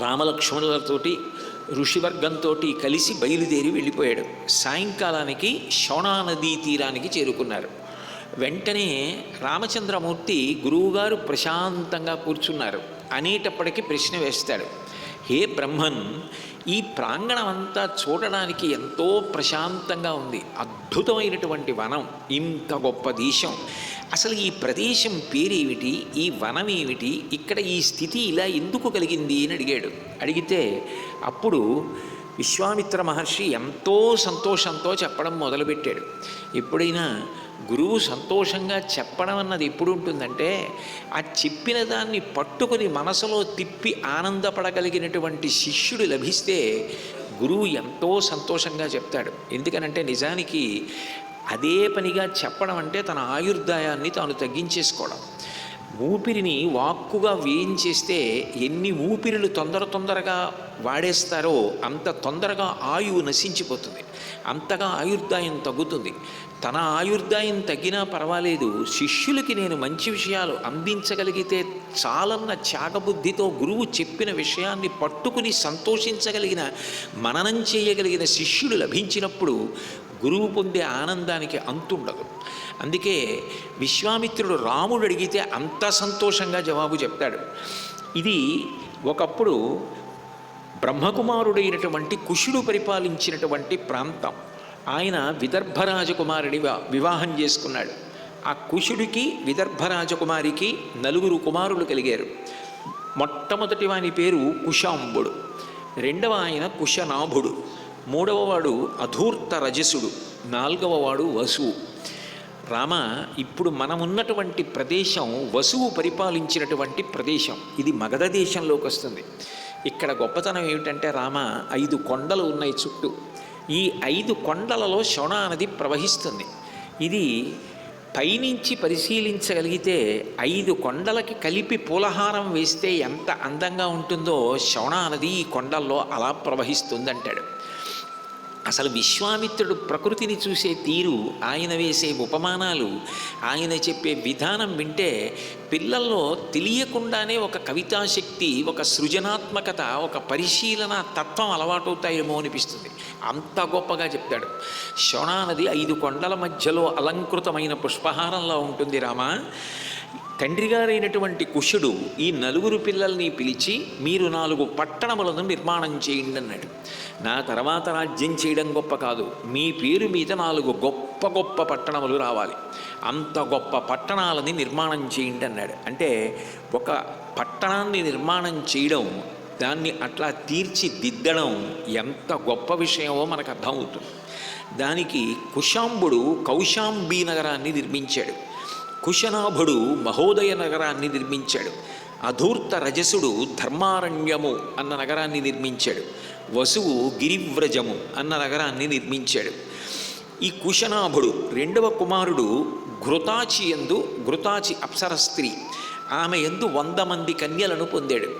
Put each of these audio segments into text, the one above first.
రామలక్ష్మణులతోటి ఋషివర్గంతో కలిసి బయలుదేరి వెళ్ళిపోయాడు. సాయంకాలానికి శోణానదీ తీరానికి చేరుకున్నారు. వెంటనే రామచంద్రమూర్తి గురువుగారు ప్రశాంతంగా కూర్చున్నారు. అనేటప్పటికీ ప్రశ్న వేస్తాడు. హే బ్రహ్మన్ ఈ ప్రాంగణం అంతా చూడడానికి ఎంతో ప్రశాంతంగా ఉంది. అద్భుతమైనటువంటి వనం ఇంత గొప్ప దేశం. అసలు ఈ ప్రదేశం పేరేమిటి? ఈ వనం ఏమిటి ఇక్కడ ఈ స్థితి ఇలా ఎందుకు కలిగింది అని అడిగాడు. అడిగితే అప్పుడు విశ్వామిత్ర మహర్షి ఎంతో సంతోషంతో చెప్పడం మొదలుపెట్టాడు. ఎప్పుడైనా గురువు సంతోషంగా చెప్పడం అన్నది ఎప్పుడు ఉంటుందంటే ఆ చెప్పిన దాన్ని పట్టుకొని మనసులో తిప్పి ఆనందపడగలిగినటువంటి శిష్యుడు లభిస్తే గురువు ఎంతో సంతోషంగా చెప్తాడు. ఎందుకనంటే నిజానికి అదే పనిగా చెప్పడం అంటే తన ఆయుర్దాయాన్ని తాను తగ్గించేసుకోవడం. ఊపిరిని వాక్కుగా వేయించేస్తే ఎన్ని ఊపిరిలు తొందర తొందరగా వాడేస్తారో అంత తొందరగా ఆయువు నశించిపోతుంది. అంతగా ఆయుర్దాయం తగ్గుతుంది. తన ఆయుర్దాయం తగ్గినా పర్వాలేదు. శిష్యులకి నేను మంచి విషయాలు అందించగలిగితే చాలన్న త్యాగబుద్ధితో గురువు చెప్పిన విషయాన్ని పట్టుకుని సంతోషించగలిగిన మననం చేయగలిగిన శిష్యుడు లభించినప్పుడు గురువు పొందే ఆనందానికి అంతుండదు. అందుకే విశ్వామిత్రుడు రాముడు అడిగితే అంత సంతోషంగా జవాబు చెప్తాడు. ఇది ఒకప్పుడు బ్రహ్మకుమారుడైనటువంటి కుషుడు పరిపాలించినటువంటి ప్రాంతం. ఆయన విదర్భరాజకుమారుడి వివాహం చేసుకున్నాడు. ఆ కుషుడికి విదర్భ రాజకుమారికి నలుగురు కుమారులు కలిగారు. మొట్టమొదటి వాని పేరు కుశాంబుడు. రెండవ ఆయన కుశనాభుడు. మూడవవాడు అధూర్త రజసుడు. నాల్గవవాడు వసువు. రామ ఇప్పుడు మనమున్నటువంటి ప్రదేశం వసువు పరిపాలించినటువంటి ప్రదేశం. ఇది మగధ దేశంలోకి వస్తుంది. ఇక్కడ గొప్పతనం ఏమిటంటే రామ ఐదు కొండలు ఉన్నాయి చుట్టూ. ఈ ఐదు కొండలలో శోణ నది ప్రవహిస్తుంది. ఇది పైనుంచి పరిశీలించగలిగితే ఐదు కొండలకి కలిపి పూలహారం వేస్తే ఎంత అందంగా ఉంటుందో శవణ నది ఈ కొండల్లో అలా ప్రవహిస్తుందంటాడు. అసలు విశ్వామిత్రుడు ప్రకృతిని చూసే తీరు ఆయన వేసే ఉపమానాలు ఆయన చెప్పే విధానం వింటే పిల్లల్లో తెలియకుండానే ఒక కవితాశక్తి ఒక సృజనాత్మకత ఒక పరిశీలన తత్వం అలవాటవుతాయేమో అనిపిస్తుంది. అంత గొప్పగా చెప్తాడు. శోణానది ఐదు కొండల మధ్యలో అలంకృతమైన పుష్పహారంలో ఉంటుంది రామా. తండ్రి గారైనటువంటి కుషుడు ఈ నలుగురు పిల్లల్ని పిలిచి మీరు నాలుగు పట్టణములను నిర్మాణం చేయండి అన్నాడు. నా తర్వాత రాజ్యం చేయడం గొప్ప కాదు. మీ పేరు మీద నాలుగు గొప్ప గొప్ప పట్టణములు రావాలి. అంత గొప్ప పట్టణాలని నిర్మాణం చేయండి అన్నాడు. అంటే ఒక పట్టణాన్ని నిర్మాణం చేయడం దాన్ని అట్లా తీర్చిదిద్దడం ఎంత గొప్ప విషయమో మనకు అర్థమవుతుంది. దానికి కుశాంబుడు కౌశాంబీ నగరాన్ని నిర్మించాడు. కుశనాభుడు మహోదయ నగరాన్ని నిర్మించాడు. అధూర్త రజసుడు ధర్మారణ్యము అన్న నగరాన్ని నిర్మించాడు. వసువు గిరివ్రజము అన్న నగరాన్ని నిర్మించాడు. ఈ కుశనాభుడు రెండవ కుమారుడు ఘృతాచి ఎందు ఘృతాచి అప్సర స్త్రీ ఆమె ఎందు వంద మంది కన్యలను పొందాడు.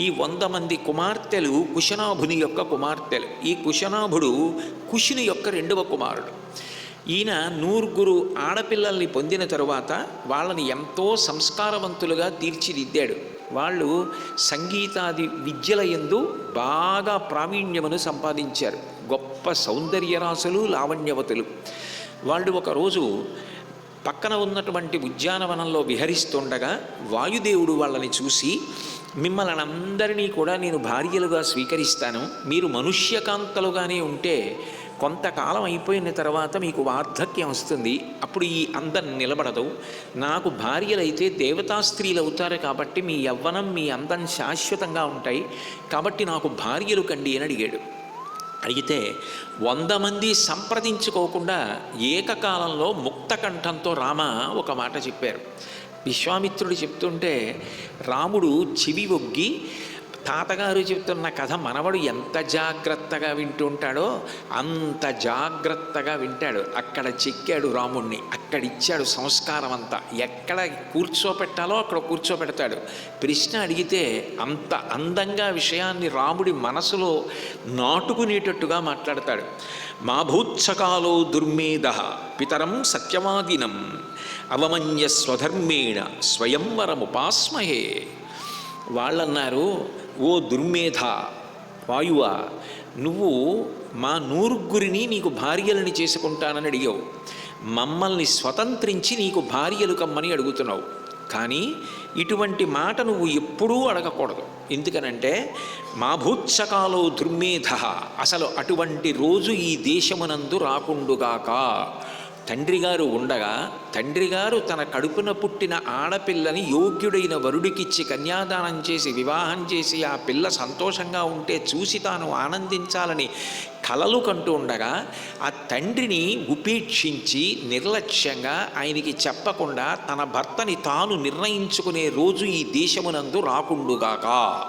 ఈ వంద మంది కుమార్తెలు కుశనాభుని యొక్క కుమార్తెలు. ఈ కుశనాభుడు కుషుని యొక్క రెండవ కుమారుడు. ఈయన నూరుగురు ఆడపిల్లల్ని పొందిన తరువాత వాళ్ళని ఎంతో సంస్కారవంతులుగా తీర్చిదిద్దాడు. వాళ్ళు సంగీతాది విద్యల ఎందు బాగా ప్రావీణ్యమును సంపాదించారు. గొప్ప సౌందర్యరాశులు లావణ్యవతులు. వాళ్ళు ఒకరోజు పక్కన ఉన్నటువంటి ఉద్యానవనంలో విహరిస్తుండగా వాయుదేవుడు వాళ్ళని చూసి మిమ్మల్ని అందరినీ కూడా నేను భార్యలుగా స్వీకరిస్తాను. మీరు మనుష్యకాంతలుగానే ఉంటే కొంతకాలం అయిపోయిన తర్వాత మీకు వార్ధక్యం వస్తుంది. అప్పుడు ఈ అందం నిలబడదు. నాకు భార్యలైతే దేవతా స్త్రీలు అవుతారు కాబట్టి మీ యవ్వనం మీ అందం శాశ్వతంగా ఉంటాయి. కాబట్టి నాకు భార్యలు కండి అని అడిగాడు. అడిగితే వంద మంది సంప్రదించుకోకుండా ఏకకాలంలో ముక్త కంఠంతో రామ ఒక మాట చెప్పారు. విశ్వామిత్రుడు చెప్తుంటే రాముడు చెవి ఒగ్గి తాతగారు చెప్తున్న కథ మనవడు ఎంత జాగ్రత్తగా వింటుంటాడో అంత జాగ్రత్తగా వింటాడు. అక్కడ చెక్కాడు రాముణ్ణి అక్కడ ఇచ్చాడు సంస్కారం అంతా ఎక్కడ కూర్చోపెట్టాలో అక్కడ కూర్చోపెడతాడు. ప్రశ్న అడిగితే అంత అందంగా విషయాన్ని రాముడి మనసులో నాటుకునేటట్టుగా మాట్లాడతాడు. మా భూత్సకాలో దుర్మేధ పితరం సత్యవాదినం అవమన్య స్వధర్మేణ స్వయంవరముపాస్మహే. వాళ్ళన్నారు ఓ దుర్మేధ వాయువ నువ్వు మా నూరుగురిని నీకు భార్యలని చేసుకుంటానని అడిగావు. మమ్మల్ని స్వతంత్రించి నీకు భార్యలు కమ్మని అడుగుతున్నావు. కానీ ఇటువంటి మాట నువ్వు ఎప్పుడూ అడగకూడదు. ఎందుకనంటే మా భూత్సకాలో దుర్మేధ అసలు అటువంటి రోజు ఈ దేశమునందు రాకుండుగాక. తండ్రి గారు ఉండగా తండ్రి గారు తన కడుపున పుట్టిన ఆడపిల్లని యోగ్యుడైన వరుడికిచ్చి కన్యాదానం చేసి వివాహం చేసి ఆ పిల్ల సంతోషంగా ఉంటే చూసి తాను ఆనందించాలని కలలు కంటూ ఉండగా ఆ తండ్రిని ఉపేక్షించి నిర్లక్ష్యంగా ఆయనకి చెప్పకుండా తన భర్తని తాను నిర్ణయించుకునే రోజు ఈ దేశమునందు రాకుండుగాక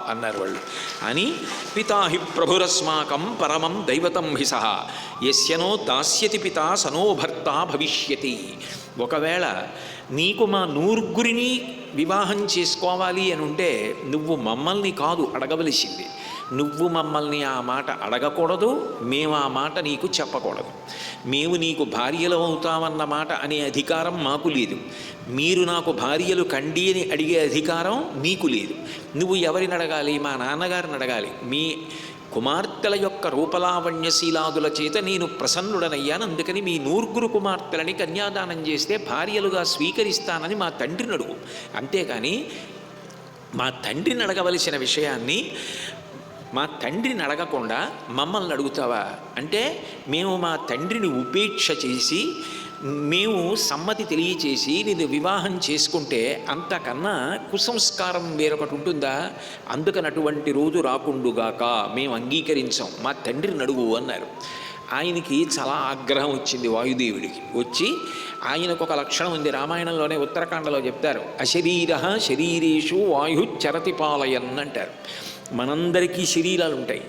అన్నారు వాళ్ళు. అని పితాహి ప్రభురస్మాకం పరమం దైవతం హి సహ. యస్యనో దాస్యతి పిత సనో భర్త భవిష్యతి. ఒకవేళ నీకు మా నూరుగురిని వివాహం చేసుకోవాలి అని ఉంటే నువ్వు మమ్మల్ని కాదు అడగవలసింది. నువ్వు మమ్మల్ని ఆ మాట అడగకూడదు మేము ఆ మాట నీకు చెప్పకూడదు. మేము నీకు భార్యలు అవుతామన్న మాట అనే అధికారం మాకు లేదు. మీరు నాకు భార్యలు కండి అని అడిగే అధికారం నీకు లేదు. నువ్వు ఎవరిని అడగాలి? మా నాన్నగారిని అడగాలి. మీ కుమార్తెల యొక్క రూపలావణ్యశీలాదుల చేత నేను ప్రసన్నుడనయ్యాను. అందుకని మీ నూర్గురు కుమార్తెలని కన్యాదానం చేస్తే భార్యలుగా స్వీకరిస్తానని మా తండ్రిని అడుగు. అంతేకాని మా తండ్రిని అడగవలసిన విషయాన్ని మా తండ్రిని అడగకుండా మమ్మల్ని అడుగుతావా? అంటే మేము మా తండ్రిని ఉపేక్ష చేసి మేము సమ్మతి తెలియచేసి నేను వివాహం చేసుకుంటే అంతకన్నా కుసంస్కారం వేరొకటి ఉంటుందా? అందుకని అటువంటి రోజు రాకుండుగాక మేము అంగీకరించాం. మా తండ్రిని అడుగు అన్నారు. ఆయనకి చాలా ఆగ్రహం వచ్చింది వాయుదేవుడికి. వచ్చి ఆయనకు ఒక లక్షణం ఉంది. రామాయణంలోనే ఉత్తరాఖండలో చెప్తారు. అశరీర శరీరేషు వాయు చరతి పాలయన్ అంటారు. మనందరికీ శరీరాలు ఉంటాయి.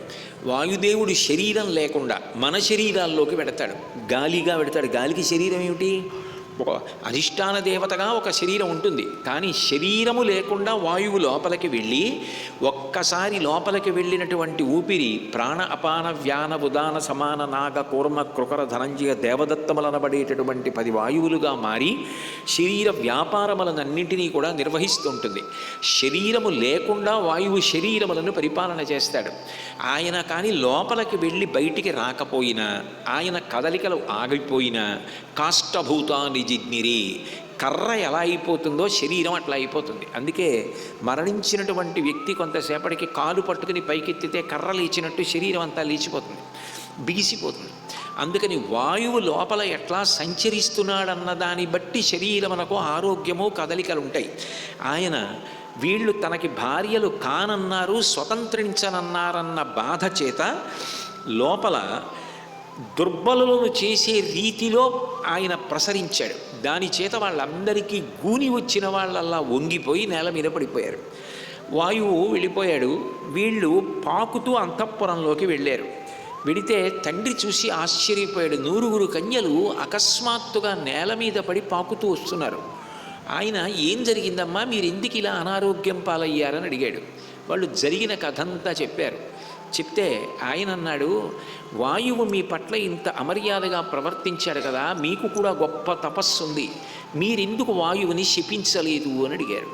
వాయుదేవుడు శరీరం లేకుండా మన శరీరాల్లోకి పెడతాడు. గాలిగా పెడతాడు. గాలికి శరీరం ఏమిటి? ఒక అధిష్టాన దేవతగా ఒక శరీరం ఉంటుంది. కానీ శరీరము లేకుండా వాయువు లోపలికి వెళ్ళి ఒక్కసారి లోపలికి వెళ్ళినటువంటి ఊపిరి ప్రాణ అపాన వ్యాన ఉదాన సమాన నాగ కూర్మ కృకర ధనంజయ దేవదత్తములనబడేటటువంటి పది వాయువులుగా మారి శరీర వ్యాపారములనన్నింటినీ కూడా నిర్వహిస్తుంటుంది. శరీరము లేకుండా వాయువు శరీరములను పరిపాలన చేస్తాడు. ఆయన కానీ లోపలికి వెళ్ళి బయటికి రాకపోయినా ఆయన కదలికలు ఆగిపోయినా కాష్టభూతాన్ని జిజ్ఞిరి. కర్ర ఎలా అయిపోతుందో శరీరం అట్లా అయిపోతుంది. అందుకే మరణించినటువంటి వ్యక్తి కొంతసేపటికి కాలు పట్టుకుని పైకెత్తితే కర్ర లేచినట్టు శరీరం అంతా లేచిపోతుంది బిగిసిపోతుంది. అందుకని వాయువు లోపల ఎట్లా సంచరిస్తున్నాడన్న దాన్ని బట్టి శరీరమునకు ఆరోగ్యము కదలికలు ఉంటాయి. ఆయన వీళ్ళు తనకి భార్యలు కానన్నారు స్వతంత్రించనన్నారన్న బాధ చేత లోపల దుర్బలులను చేసే రీతిలో ఆయన ప్రసరించాడు. దాని చేత వాళ్ళందరికీ గూని వచ్చిన వాళ్ళల్లా వంగిపోయి నేల మీద పడిపోయారు. వాయువు వెళ్ళిపోయాడు. వీళ్ళు పాకుతూ అంతఃపురంలోకి వెళ్ళారు. వెడితే తండ్రి చూసి ఆశ్చర్యపోయాడు. నూరుగురు కన్యలు అకస్మాత్తుగా నేల మీద పడి పాకుతూ వస్తున్నారు. ఆయన ఏం జరిగిందమ్మా? మీరు ఎందుకు ఇలా అనారోగ్యం పాలయ్యారని అడిగాడు. వాళ్ళు జరిగిన కథంతా చెప్పారు. చెప్తే ఆయన అన్నాడు వాయువు మీ పట్ల ఇంత అమర్యాదగా ప్రవర్తించాడు కదా మీకు కూడా గొప్ప తపస్సు ఉంది మీరెందుకు వాయువుని శపించలేదు? అని అడిగారు.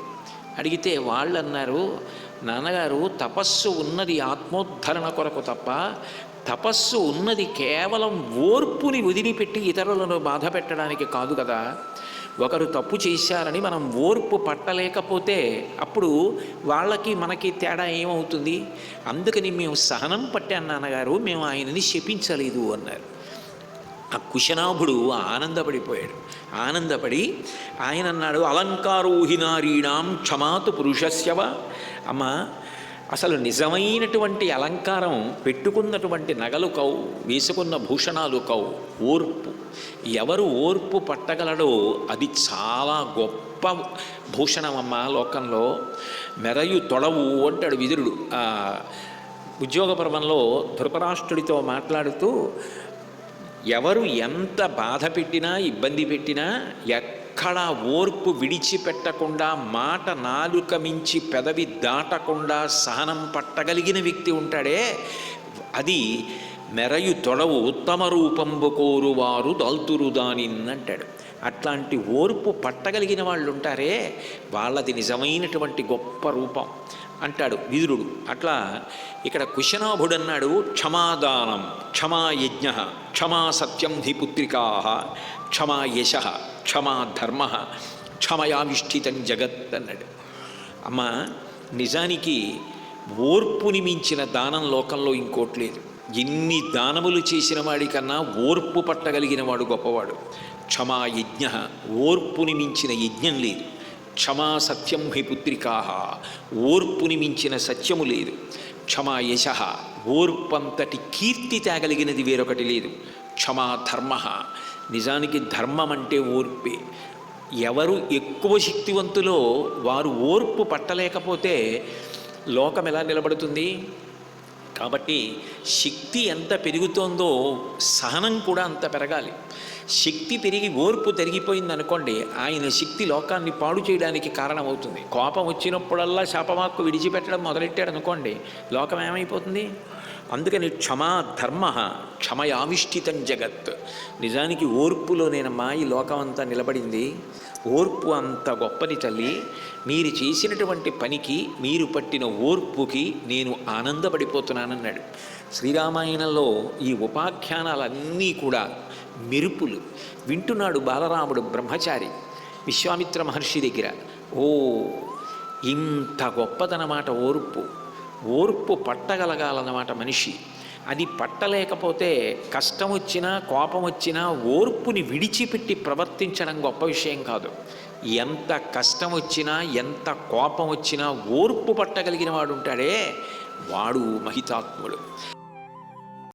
అడిగితే వాళ్ళు అన్నారు నాన్నగారు తపస్సు ఉన్నది ఆత్మోద్ధరణ కొరకు తప్ప తపస్సు ఉన్నది కేవలం ఓర్పుని వదిలిపెట్టి ఇతరులను బాధ పెట్టడానికి కాదు కదా. ఒకరు తప్పు చేశారని మనం ఓర్పు పట్టలేకపోతే అప్పుడు వాళ్ళకి మనకి తేడా ఏమవుతుంది? అందుకని మేము సహనం పట్టాను నాన్నగారు మేము ఆయనని శపించలేదు అన్నారు. ఆ కుశనాభుడు ఆనందపడిపోయాడు. ఆనందపడి ఆయన అన్నాడు అలంకారోహినారీణాం క్షమాతు పురుషస్యవ అమ్మ అసలు నిజమైనటువంటి అలంకారం పెట్టుకున్నటువంటి నగలు కౌ వేసుకున్న భూషణాలు కౌ ఓర్పు. ఎవరు ఓర్పు పట్టగలడో అది చాలా గొప్ప భూషణమమ్మ లోకంలో. మెరయు తొడవు అంటాడు విదురుడు. ఉద్యోగ పర్వంలో ధృపరాష్ట్రుడితో మాట్లాడుతూ ఎవరు ఎంత బాధ పెట్టినా ఇబ్బంది పెట్టినా ఎక్కడా ఓర్పు విడిచిపెట్టకుండా మాట నాలుక మించి పెదవి దాటకుండా సహనం పట్టగలిగిన వ్యక్తి ఉంటాడే. అది మెరయు తొడవు ఉత్తమ రూపంబు కోరువారు దాల్తురు దాని అంటాడు అట్లాంటి ఓర్పు పట్టగలిగిన వాళ్ళు ఉంటారే వాళ్ళది నిజమైనటువంటి గొప్ప రూపం అంటాడు విదురుడు. అట్లా ఇక్కడ కుశనాభుడు అన్నాడు క్షమాదానం క్షమాయజ్ఞ క్షమా సత్యం ధిపుత్రికా క్షమా యశ క్షమా ధర్మ క్షమయావిష్ఠితం జగత్ అన్నాడు. అమ్మ నిజానికి ఓర్పుని మించిన దానం లోకంలో ఇంకోటి లేదు. ఎన్ని దానములు చేసిన వాడికన్నా ఓర్పు పట్టగలిగిన వాడు గొప్పవాడు. క్షమా యజ్ఞ ఓర్పుని మించిన యజ్ఞం లేదు. క్షమా సత్యం హి పుత్రికా ఓర్పుని మించిన సత్యము లేదు. క్షమా యశ ఓర్పంతటి కీర్తి తేగలిగినది వేరొకటి లేదు. క్షమా ధర్మ. నిజానికి ధర్మం అంటే ఓర్పే. ఎవరు ఎక్కువ శక్తివంతులో వారు ఓర్పు పట్టలేకపోతే లోకం ఎలా నిలబడుతుంది? కాబట్టి శక్తి ఎంత పెరుగుతోందో సహనం కూడా అంత పెరగాలి. శక్తి పెరిగి ఓర్పు తరిగిపోయింది అనుకోండి ఆయన శక్తి లోకాన్ని పాడు చేయడానికి కారణమవుతుంది. కోపం వచ్చినప్పుడల్లా శాపమాక్కు విడిచిపెట్టడం మొదలెట్టాడు అనుకోండి లోకం ఏమైపోతుంది? అందుకని క్షమా ధర్మ క్షమయావిష్ఠితం జగత్. నిజానికి ఓర్పులోనేనమ్మా ఈ లోకం అంతా నిలబడింది. ఓర్పు అంత గొప్పది తల్లి. మీరు చేసినటువంటి పనికి మీరు పట్టిన ఓర్పుకి నేను ఆనందపడిపోతున్నానన్నాడు. శ్రీరామాయణంలో ఈ ఉపాఖ్యానాలన్నీ కూడా మెరుపులు. వింటున్నాడు బాలరాముడు బ్రహ్మచారి విశ్వామిత్ర మహర్షి దగ్గర. ఓ ఇంత గొప్పదనమాట ఓర్పు. ఓర్పు పట్టగలగాలన్నమాట మనిషి. అది పట్టలేకపోతే కష్టం వచ్చినా కోపం వచ్చినా ఓర్పుని విడిచిపెట్టి ప్రవర్తించడం గొప్ప విషయం కాదు. ఎంత కష్టం వచ్చినా ఎంత కోపం వచ్చినా ఓర్పు పట్టగలిగిన వాడు ఉంటాడే వాడు మహితాత్ముడు.